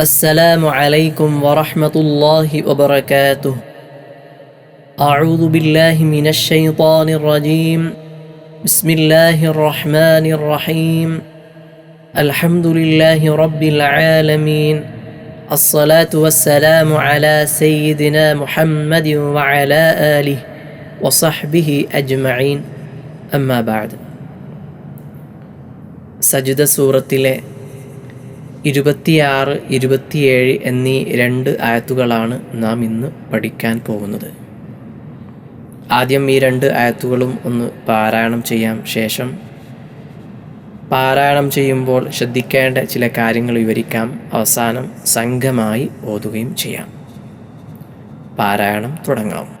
السلام عليكم ورحمة الله وبركاته أعوذ بالله من الشيطان الرجيم بسم الله الرحمن الرحيم الحمد لله رب العالمين الصلاة والسلام على سيدنا محمد وعلى آله وصحبه أجمعين أما بعد സജിദ സൂറത്തിലെ ഇരുപത്തിയാറ് ഇരുപത്തിയേഴ് എന്നീ രണ്ട് ആയത്തുകളാണ് നാം ഇന്ന് പഠിക്കാൻ പോകുന്നത്. ആദ്യം ഈ രണ്ട് ആയത്തുകളും ഒന്ന് പാരായണം ചെയ്യാം. ശേഷം പാരായണം ചെയ്യുമ്പോൾ ശ്രദ്ധിക്കേണ്ട ചില കാര്യങ്ങൾ വിവരിക്കാം. അവസാനം സംഘമായി ഓതുകയും ചെയ്യാം. പാരായണം തുടങ്ങാം.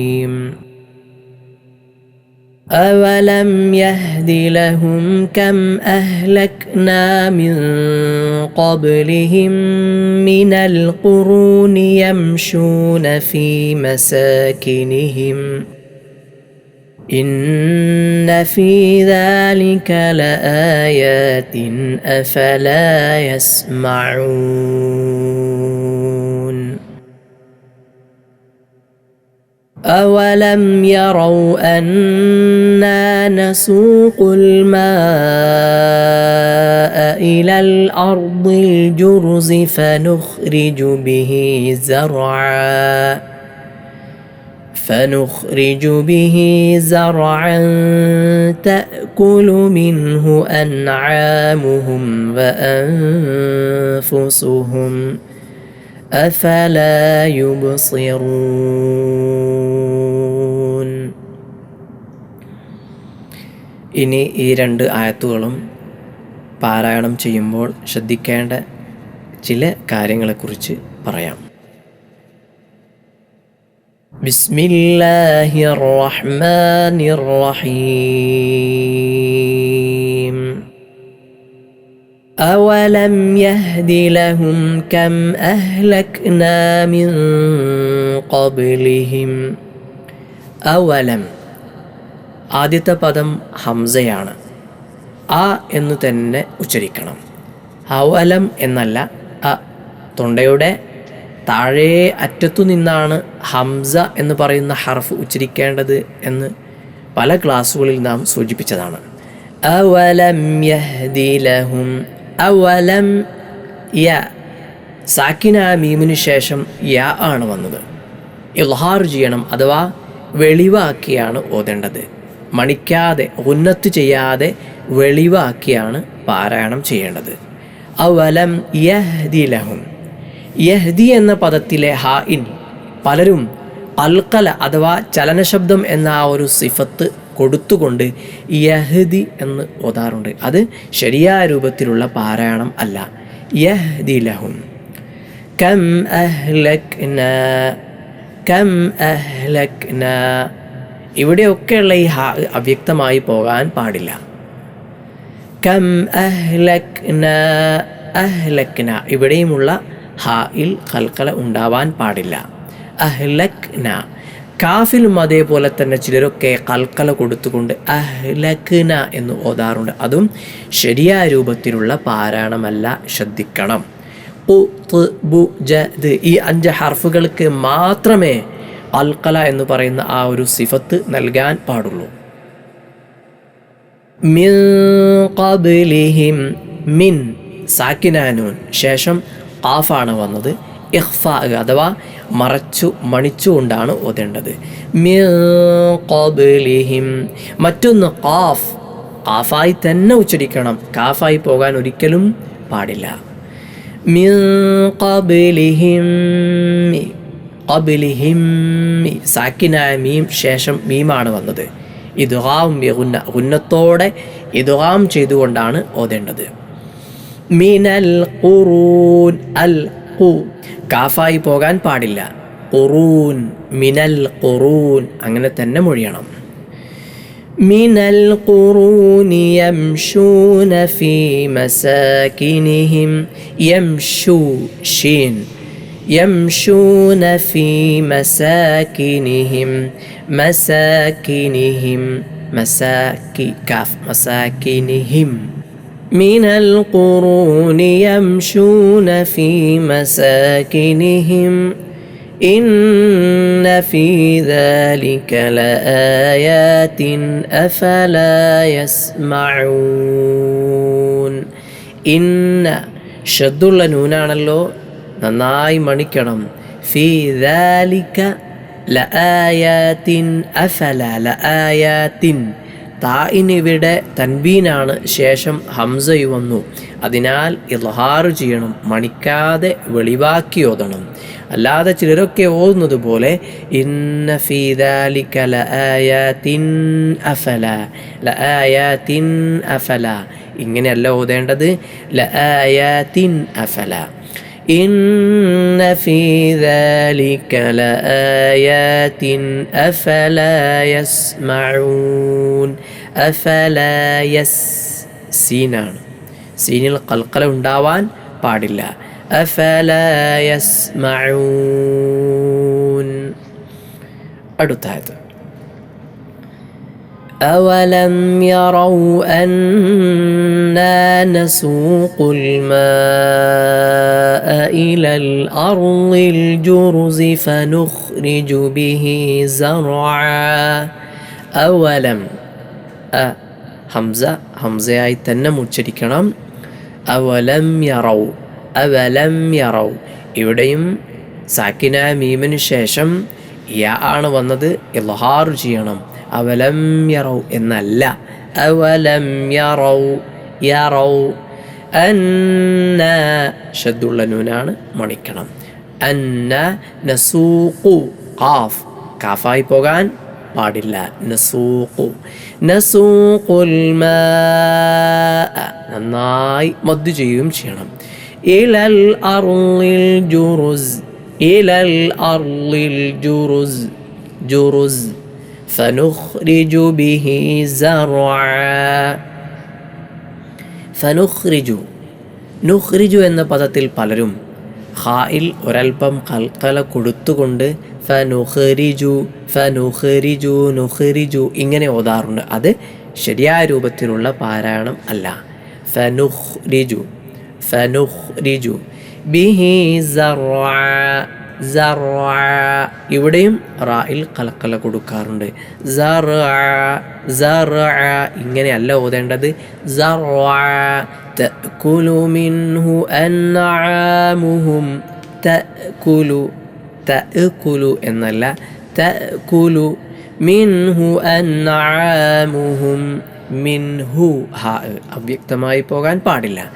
أولم يهد لهم كم أهلكنا من قبلهم من القرون يمشون في مساكنهم إن في ذلك لآيات أفلا يسمعون أولم يروا أنا نسوق الماء إلى الأرض الجرز فنخرج به زرعا فنخرج به زرعا تأكل منه أنعامهم وأنفسهم أفلا يبصرون ഇനി ഈ രണ്ട് ആയത്തുകളും പാരായണം ചെയ്യുമ്പോൾ ശ്രദ്ധിക്കേണ്ട ചില കാര്യങ്ങളെക്കുറിച്ച് പറയാം ബിസ്മില്ലാഹി റഹ്മാനി റഹീം أولم يهد لهم كم أهلكنا من قبلهم أولم ആദ്യത്തെ പദം ഹംസയാണ് ആ എന്ന് തന്നെ ഉച്ചരിക്കണം അവലം എന്നല്ല അ തൊണ്ടയുടെ താഴെ അറ്റത്തു നിന്നാണ് ഹംസ എന്ന് പറയുന്ന ഹർഫ് ഉച്ചരിക്കേണ്ടത് എന്ന് പല ക്ലാസ്സുകളിൽ നാം സൂചിപ്പിച്ചതാണ് അവലം യഹ്ദി ലഹും അവലം യ. സാക്കിന മീമിന് ശേഷം യ ആണ് വന്നത്. ഇൽഹാർ ചെയ്യണം അഥവാ വെളിവാക്കിയാണ് ഓതേണ്ടത്. മണിക്കാതെ ഉന്നത്ത് ചെയ്യാതെ വെളിവാക്കിയാണ് പാരായണം ചെയ്യേണ്ടത്. അവലം യഹ്ദി ലഹും. യഹ്ദി എന്ന പദത്തിലെ ഹ ഇൻ പലരും അൽക്കല അഥവാ ചലനശബ്ദം എന്ന ആ ഒരു സിഫത്ത് കൊടുത്തുകൊണ്ട് യഹ്ദി എന്ന് ഓതാറുണ്ട്. അത് ശരിയായ രൂപത്തിലുള്ള പാരായണം അല്ല. യഹ്ദി ലഹും. കം അഹ്ലക്ന കം അഹ്ലക്ന. ഇവിടെയൊക്കെയുള്ള ഈ അവ്യക്തമായി പോകാൻ പാടില്ല. കം അഹ്ലക്ന അഹ്ലക്ന. ഇവിടെയുമുള്ള ഹാ ഇൽ കൽക്കല ഉണ്ടാവാൻ പാടില്ല. അഹ്ലക്ന. കാഫിലും അതേപോലെ തന്നെ ചിലരൊക്കെ കൽക്കല കൊടുത്തുകൊണ്ട് അഹ്ലഖ്ന എന്ന് ഓതാറുണ്ട്. അതും ശരിയായ രൂപത്തിലുള്ള പാരായണമല്ല ശ്രദ്ധിക്കണം. ഈ അഞ്ച് ഹർഫുകൾക്ക് മാത്രമേ അൽക്കല എന്ന് പറയുന്ന ആ ഒരു സിഫത്ത് നൽകാൻ പാടുള്ളൂ. മിൻ മിൻ സാക്കിനാനൂൻ. ശേഷം ഖാഫാണ് വന്നത്. ഇഖ്ഫ അഥവാ മറച്ചു മണിച്ചുകൊണ്ടാണ് ഓതേണ്ടത്. മറ്റൊന്ന് ഖാഫ്. ഖാഫായി തന്നെ ഉച്ചരിക്കണം. കാഫായി പോകാൻ ഒരിക്കലും പാടില്ല. സാക്കിനായ മീം ശേഷം മീമാണ് വന്നത്. ഇതുഹാം യഹുന്ന ഉന്നത്തോടെ ഇതുഹാം ചെയ്തുകൊണ്ടാണ് ഓതേണ്ടത്. മിനൽ ഖുറൂൻ അൽ ഹു കാഫായി പോകാൻ പാടില്ല. ഒറൂൻ മിനൽ കൊറൂൻ അങ്ങനെ തന്നെ മൊഴിയണം. മിനൽ യംശൂന ഫീ മസാകിനിഹിം യംശൂ ഷീൻ. യംശൂന ഫീ മസാകിനിഹിം മസാകിനിഹിം മസാക്കി കാഫ് മസാകിനിഹിം. من القرون يمشون في مساكنهم إن في ذلك لآيات أفلا يسمعون إن شد നൂനാണല്ലോ നന്നായി മണിക്കണം ഫി ദാലിക ലആയാത്തിൻ അഫല ലആയാത്തിൻ തായിനിവിടെ തൻബീനാണ് ശേഷം ഹംസയു വന്നു. അതിനാൽ ഇൽഹാർ ചെയ്യണം മണിക്കാതെ വെളിവാക്കി ഓതണം. അല്ലാതെ ചിലരൊക്കെ ഓതുന്നത് പോലെ ഇന്ന അഫല അഫല. ഇങ്ങനെയല്ല ഓതേണ്ടത് ലആയാത്തിൻ അഫല. إن في ذلك لآيات أفلا يسمعون أفلا يس സീനാണ് സീനിൽ കൽക്കല ഉണ്ടാവാൻ പാടില്ല أفلا يسمعون അടുത്തായത് أولم يروا أنا نسوق الماء إلى الأرض الجرز فنخرج به زرعا أولم أ همزة همزة ആയി തന്നെ ഉച്ചരിക്കണം അവലം യറൗ അവലം യറൗ ഇവിടെയും സാക്കിന മീമിന് ശേഷം യ ആണ് വന്നത് ഇൽഹാറു ചെയ്യണം അവലം യറൗ എന്നല്ല. അവലം യറൗ യറൗ അന്ന ഷദ്ദുള്ള നൂനാണ് മണിക്കണം. അന്ന നസൂഖു കാഫ് കാഫായി പോകാൻ പാടില്ല. നസൂഖു. നസൂഖുൽ നന്നായി മദ്ദു ചെയ്യുകയും ചെയ്യണം. ഇലൽ അറുളിൽ ജുറുസ്. ഇലൽ അറുളിൽ ജുറുസ്. ജുറുസ്. فنخرج به زرعا ഫനുഖ്രിജു നുഖ്രിജു എന്ന പദത്തിൽ പലരും ഹായിൽ ഒരൽപ്പം കൽക്കല കൊടുത്തുകൊണ്ട് ഫനുഖ്രിജു ഫനുഖ്രിജു നുഖ്രിജു ഇങ്ങനെ ഓതാറുണ്ട് അത് ശരിയായ രൂപത്തിലുള്ള പാരായണം അല്ല ഫനുഖ്രിജു ഫനുഖ്രിജു ബിഹി സർഅ സർഅ ഇവിടെയും റായിൽ കലക്കല കൊടുക്കാറുണ്ട്. ഇങ്ങനെയല്ല ഓതേണ്ടത്. മിൻഹു എന്നല്ല. മിൻഹു മിൻഹു അവ്യക്തമായി പോകാൻ പാടില്ല.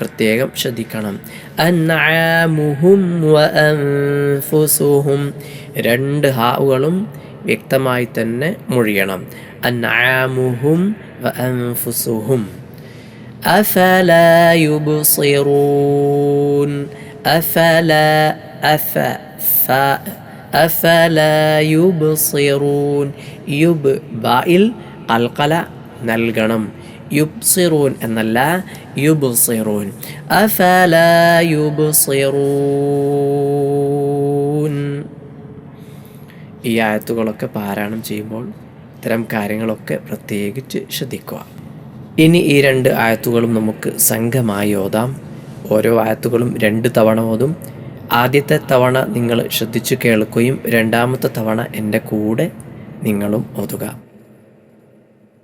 പ്രത്യേകം ശ്രദ്ധിക്കണം. രണ്ട് ഹാവുകളും വ്യക്തമായി തന്നെ മൊഴിയണം. അന്നാമുഹും ഫുസുഹും യുബ്സിറൂൻ. യുബ്സിറൂൻ. യുബ് ബായിൽ അൽക്കല നൽകണം. യുബ്സിറൂൻ എന്നല്ല യുബ്സിറൂൻ. അഫല യുബ്സിറൂൻ. ഈ ആയത്തുകളൊക്കെ പാരായണം ചെയ്യുമ്പോൾ ഇത്തരം കാര്യങ്ങളൊക്കെ പ്രത്യേകിച്ച് ശ്രദ്ധിക്കുക. ഇനി ഈ രണ്ട് ആയത്തുകളും നമുക്ക് സംഘമായി ഓതാം. ഓരോ ആയത്തുകളും രണ്ട് തവണ ഓതും. ആദ്യത്തെ തവണ നിങ്ങൾ ശ്രദ്ധിച്ചു കേൾക്കുകയും രണ്ടാമത്തെ തവണ എന്റെ കൂടെ നിങ്ങളും ഓതുക.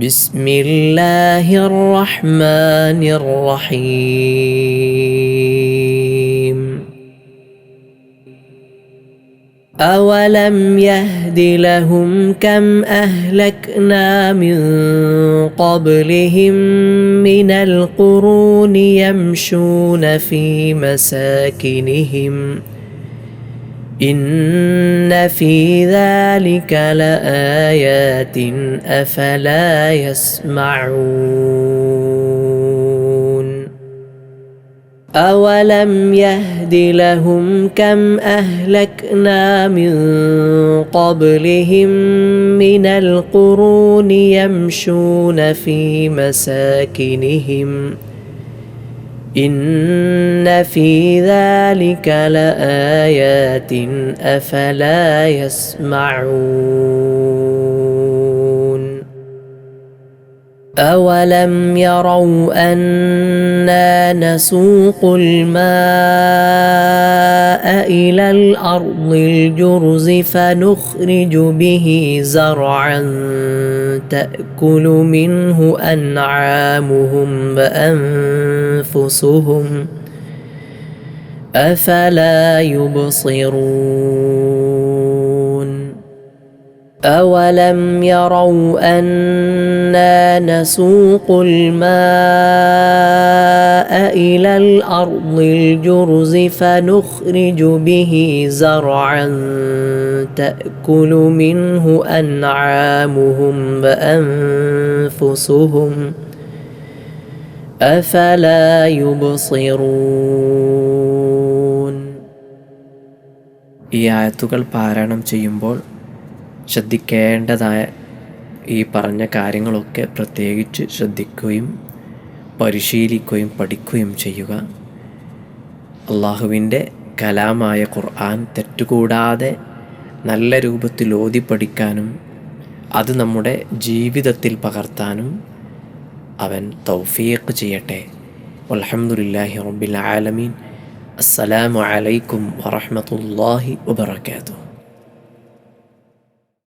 بسم الله الرحمن الرحيم. أولم يهد لهم كم أهلكنا من قبلهم من القرون يمشون في مساكنهم إن في ذلك لآيات أفلا يسمعون أولم يهد لهم كم أهلكنا من قبلهم من القرون يمشون في مساكنهم ۖ إن في ذلك لآيات أفلا يسمعون أولم يروا أنا نسوق الماء إلى الأرض الجرز فنخرج به زرعا تأكل منه أنعامهم وانفسهم وأنفسهم أفلا يبصرون أولم يروا أنا نسوق الماء إلى الأرض الجرز فنخرج به زرعا تأكل منه أنعامهم وأنفسهم أفلا يبصرون ഈ ആയത്തുകൾ പാരായണം ചെയ്യുമ്പോൾ ശ്രദ്ധിക്കേണ്ടതായ ഈ പറഞ്ഞ കാര്യങ്ങളൊക്കെ പ്രത്യേകിച്ച് ശ്രദ്ധിക്കുകയും പരിശീലിക്കുകയും പഠിക്കുകയും ചെയ്യുക അള്ളാഹുവിൻ്റെ കലാമായ ഖുർആൻ തെറ്റുകൂടാതെ നല്ല രൂപത്തിൽ ഓതി പഠിക്കാനും അത് നമ്മുടെ ജീവിതത്തിൽ പകർത്താനും അവൻ തൗഫീഖ് ചെയ്യട്ടെ. അലഹമുല്ലാഹി റബ്ബിൽ ആലമീൻ. അസ്സലാമു അലൈക്കും വറഹമത്തല്ലാഹി വബർക്കാത്തു